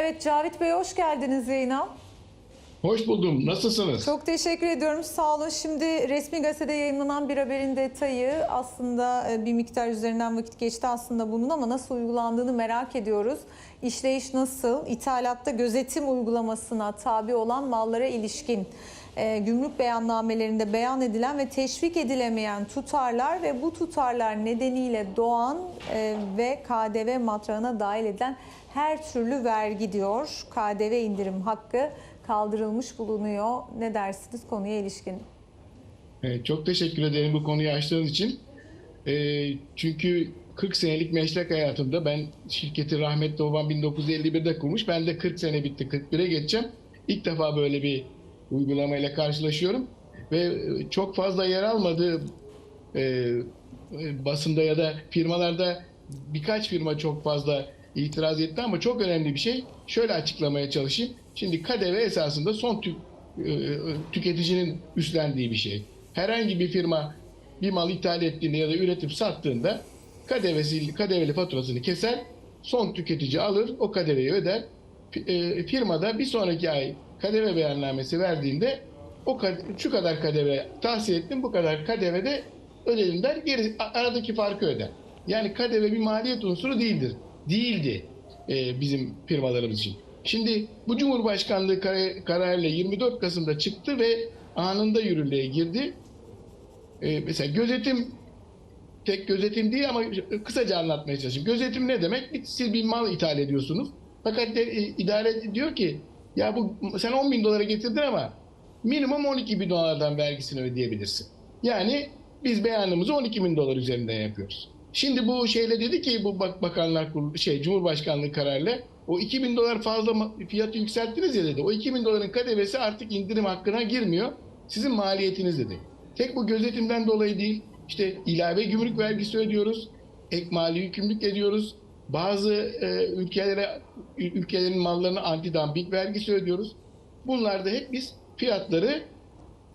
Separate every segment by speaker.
Speaker 1: Evet Cavit Bey hoş geldiniz yayına.
Speaker 2: Hoş buldum. Nasılsınız?
Speaker 1: Çok teşekkür ediyorum. Sağ olun. Şimdi resmi gazetede yayınlanan bir haberin detayı aslında e, bir miktar üzerinden vakit geçti aslında bunun ama nasıl uygulandığını merak ediyoruz. İşleyiş nasıl? İthalatta gözetim uygulamasına tabi olan mallara ilişkin e, gümrük beyannamelerinde beyan edilen ve teşvik edilemeyen tutarlar ve bu tutarlar nedeniyle doğan e, ve KDV matrağına dahil edilen her türlü vergi diyor. KDV indirim hakkı kaldırılmış bulunuyor. Ne dersiniz konuya ilişkin?
Speaker 2: Ee, çok teşekkür ederim bu konuyu açtığınız için. Çünkü 40 senelik meslek hayatımda ben şirketi rahmetli babam 1951'de kurmuş. Ben de 40 sene bitti 41'e geçeceğim. İlk defa böyle bir uygulamayla karşılaşıyorum. Ve e, çok fazla yer almadı e, e, basında ya da firmalarda birkaç firma çok fazla itiraz etti ama çok önemli bir şey. Şöyle açıklamaya çalışayım. Şimdi KDV esasında son tük, e, tüketicinin üstlendiği bir şey. Herhangi bir firma bir mal ithal ettiğinde ya da üretip sattığında KDV'si, KDV'li faturasını keser, son tüketici alır, o KDV'yi öder. E, Firmada bir sonraki ay KDV beyannamesi verdiğinde o şu kadar KDV tahsil ettim, bu kadar KDV de ödedim der, geri aradaki farkı öder. Yani KDV bir maliyet unsuru değildir. Değildi e, bizim firmalarımız için. Şimdi bu Cumhurbaşkanlığı kar- kararıyla 24 Kasım'da çıktı ve anında yürürlüğe girdi. E, mesela gözetim tek gözetim değil ama kısaca anlatmaya çalışayım. Gözetim ne demek? Siz bir mal ithal ediyorsunuz. Fakat de, e, idare diyor ki ya bu sen 10 bin dolara getirdin ama minimum 12 bin dolardan vergisini ödeyebilirsin. Yani biz beyanımızı 12 bin dolar üzerinden yapıyoruz. Şimdi bu şeyle dedi ki bu bak bakanlar kurulu şey Cumhurbaşkanlığı kararıyla o 2000 dolar fazla fiyatı yükselttiniz ya dedi. O 2000 doların KDV'si artık indirim hakkına girmiyor. Sizin maliyetiniz dedi. Tek bu gözetimden dolayı değil. İşte ilave gümrük vergisi ödüyoruz. Ek mali yükümlülük ediyoruz. Bazı e, ülkelere ülkelerin mallarına anti-dumping vergisi ödüyoruz. Bunlarda hep biz fiyatları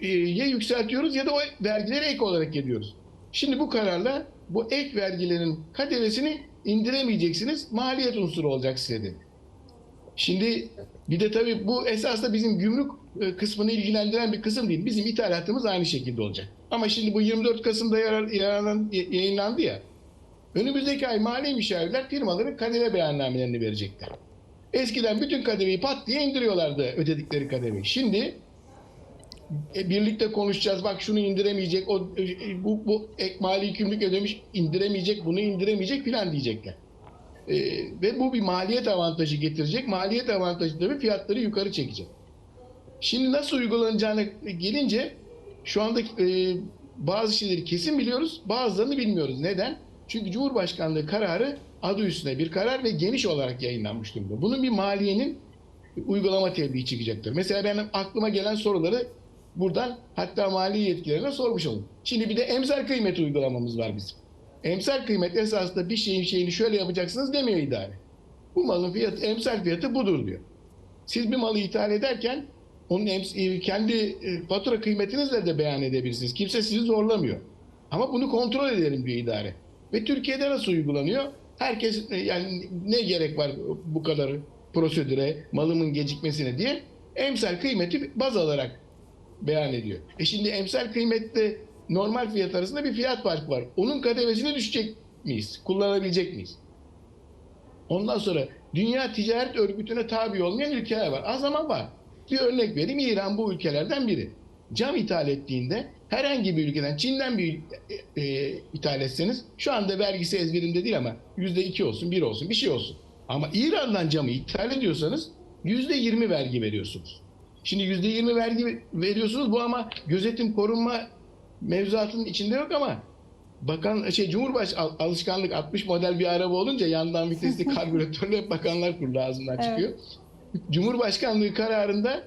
Speaker 2: e, ya yükseltiyoruz ya da o vergileri ek olarak ediyoruz. Şimdi bu kararla bu ek vergilerin KDV'sini indiremeyeceksiniz. Maliyet unsuru olacak size dedi. Şimdi bir de tabii bu esasında bizim gümrük e, kısmını ilgilendiren bir kısım değil. Bizim ithalatımız aynı şekilde olacak. Ama şimdi bu 24 Kasım'da yayınlandı ya. Önümüzdeki ay mali müşavirler firmaların KDV beyannamelerini verecekler. Eskiden bütün KDV'yi pat diye indiriyorlardı ödedikleri KDV'yi. Şimdi e, birlikte konuşacağız. Bak şunu indiremeyecek, o e, bu, bu ek mali yükümlülük ödemiş indiremeyecek, bunu indiremeyecek filan diyecekler. E, ve bu bir maliyet avantajı getirecek. Maliyet avantajı da bir fiyatları yukarı çekecek. Şimdi nasıl uygulanacağına gelince şu anda e, bazı şeyleri kesin biliyoruz, bazılarını bilmiyoruz. Neden? Çünkü Cumhurbaşkanlığı kararı adı üstüne bir karar ve geniş olarak yayınlanmış durumda. Bunun bir maliyenin uygulama tebliği çıkacaktır. Mesela benim aklıma gelen soruları buradan hatta mali yetkilerine sormuş oldum. Şimdi bir de emsal kıymet uygulamamız var bizim. Emsal kıymet esasında bir şeyin şeyini şöyle yapacaksınız demiyor idare. Bu malın fiyatı, emsal fiyatı budur diyor. Siz bir malı ithal ederken onun ems- e, kendi e, fatura kıymetinizle de beyan edebilirsiniz. Kimse sizi zorlamıyor. Ama bunu kontrol edelim diyor idare. Ve Türkiye'de nasıl uygulanıyor? Herkes e, yani ne gerek var bu kadar prosedüre, malımın gecikmesine diye emsal kıymeti baz alarak beyan ediyor. E şimdi emsal kıymetle normal fiyat arasında bir fiyat farkı var. Onun KDV'sine düşecek miyiz? Kullanabilecek miyiz? Ondan sonra Dünya Ticaret Örgütü'ne tabi olmayan ülkeler var. Az zaman var. Bir örnek vereyim. İran bu ülkelerden biri. Cam ithal ettiğinde herhangi bir ülkeden, Çin'den bir e, e, ithal etseniz şu anda vergisi ezberimde değil ama yüzde iki olsun, bir olsun, bir şey olsun. Ama İran'dan camı ithal ediyorsanız yüzde yirmi vergi veriyorsunuz. Şimdi yüzde yirmi vergi veriyorsunuz bu ama gözetim korunma mevzuatının içinde yok ama bakan şey Cumhurbaş al- alışkanlık 60 model bir araba olunca yandan vitesli karbüratörle hep bakanlar kurulu ağzından
Speaker 1: Evet.
Speaker 2: çıkıyor. Cumhurbaşkanlığı kararında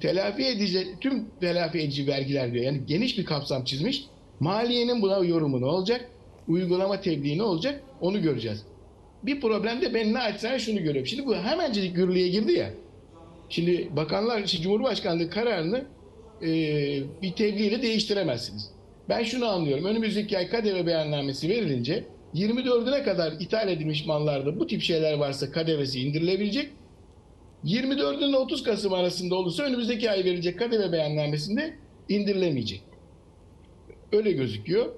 Speaker 2: telafi edici tüm telafi edici vergiler diyor. Yani geniş bir kapsam çizmiş. Maliyenin buna yorumu ne olacak? Uygulama tebliği ne olacak? Onu göreceğiz. Bir problem de ben naçizane şunu görüyorum. Şimdi bu hemencecik yürürlüğe girdi ya. Şimdi bakanlar, işte Cumhurbaşkanlığı kararını e, bir tebliğle değiştiremezsiniz. Ben şunu anlıyorum. Önümüzdeki ay KDV beyannamesi verilince 24'üne kadar ithal edilmiş mallarda bu tip şeyler varsa KDV'si indirilebilecek. 24 ile 30 Kasım arasında olursa önümüzdeki ay verilecek KDV beyannamesinde indirilemeyecek. Öyle gözüküyor.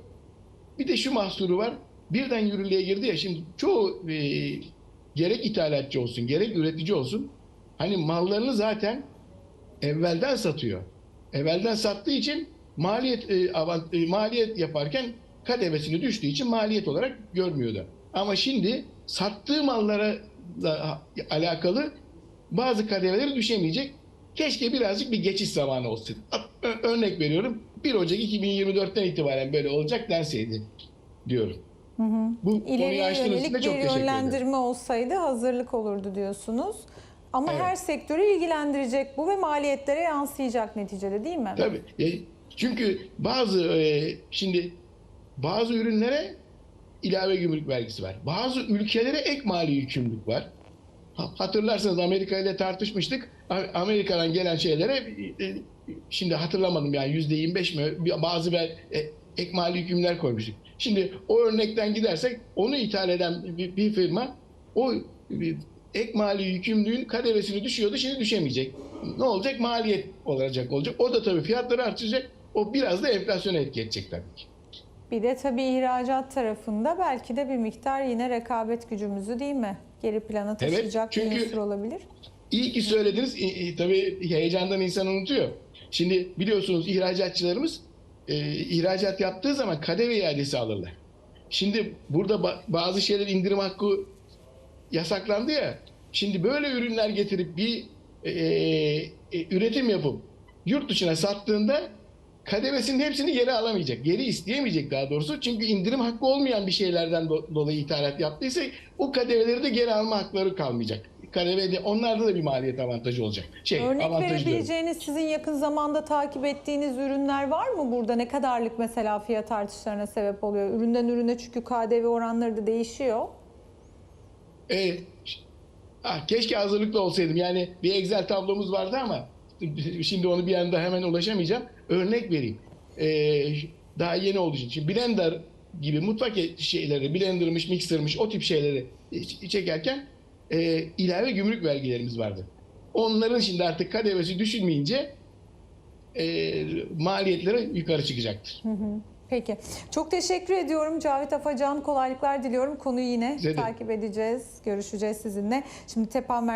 Speaker 2: Bir de şu mahsuru var. Birden yürürlüğe girdi ya şimdi çoğu e, gerek ithalatçı olsun gerek üretici olsun hani mallarını zaten evvelden satıyor. Evvelden sattığı için maliyet e, avant, e, maliyet yaparken KDV'sini düştüğü için maliyet olarak görmüyordu. Ama şimdi sattığı mallara da alakalı bazı KDV'leri düşemeyecek. Keşke birazcık bir geçiş zamanı. Ö- Örnek veriyorum. 1 Ocak 2024'ten itibaren böyle olacak denseydi diyorum. Bu konuyu
Speaker 1: İleriye
Speaker 2: açtığınız için
Speaker 1: yönelik bir
Speaker 2: çok
Speaker 1: yönlendirme olsaydı hazırlık olurdu diyorsunuz. Ama
Speaker 2: Evet.
Speaker 1: her sektörü ilgilendirecek bu ve maliyetlere yansıyacak neticede değil mi?
Speaker 2: Tabii. E, Çünkü bazı e, şimdi bazı ürünlere ilave gümrük vergisi var. Bazı ülkelere ek mali yükümlülük var. Ha- Hatırlarsanız Amerika ile tartışmıştık. Amerika'dan gelen şeylere e, şimdi hatırlamadım yani yüzde 25 mi bazı ver, e, ek mali yükümlüler koymuştuk. Şimdi o örnekten gidersek onu ithal eden bir, bir firma o bir ek mali yükümlülüğün KDV'sini düşüyordu şimdi düşemeyecek. Ne olacak? Maliyet olacak olacak. O da tabii fiyatları artıracak. O biraz da enflasyona etki edecek tabii ki.
Speaker 1: Bir de tabii ihracat tarafında belki de bir miktar yine rekabet gücümüzü değil mi? Geri plana
Speaker 2: Evet,
Speaker 1: taşıyacak bir
Speaker 2: çünkü-
Speaker 1: unsur olabilir.
Speaker 2: İyi ki söylediniz. E, e, tabii heyecandan insan unutuyor. Şimdi biliyorsunuz ihracatçılarımız e, ihracat yaptığı zaman KDV iadesi alırlar. Şimdi burada ba- bazı şeyler indirim hakkı yasaklandı ya. Şimdi böyle ürünler getirip bir e, e, üretim yapıp yurt dışına sattığında KDV'sinin hepsini geri alamayacak. Geri isteyemeyecek daha doğrusu. Çünkü indirim hakkı olmayan bir şeylerden do- dolayı ithalat yaptıysa o KDV'leri de geri alma hakları kalmayacak. KDV'de onlarda da bir maliyet avantajı olacak. Şey,
Speaker 1: Örnek
Speaker 2: avantajı diyorum.
Speaker 1: verebileceğiniz sizin yakın zamanda takip ettiğiniz ürünler var mı burada? Ne kadarlık mesela fiyat artışlarına sebep oluyor? Üründen ürüne çünkü KDV oranları da değişiyor.
Speaker 2: E, ah, keşke hazırlıklı olsaydım. Yani bir Excel tablomuz vardı ama şimdi onu bir anda hemen ulaşamayacağım. Örnek vereyim. E, daha yeni olduğu için. Şimdi blender gibi mutfak şeyleri, blendermış, mixermış o tip şeyleri çekerken e, ilave gümrük vergilerimiz vardı. Onların şimdi artık KDV'si düşünmeyince e, maliyetleri yukarı çıkacaktır.
Speaker 1: Peki. Çok teşekkür ediyorum Cavit Afacan. Kolaylıklar diliyorum. Konuyu yine
Speaker 2: de.
Speaker 1: takip edeceğiz, görüşeceğiz sizinle. Şimdi Tepan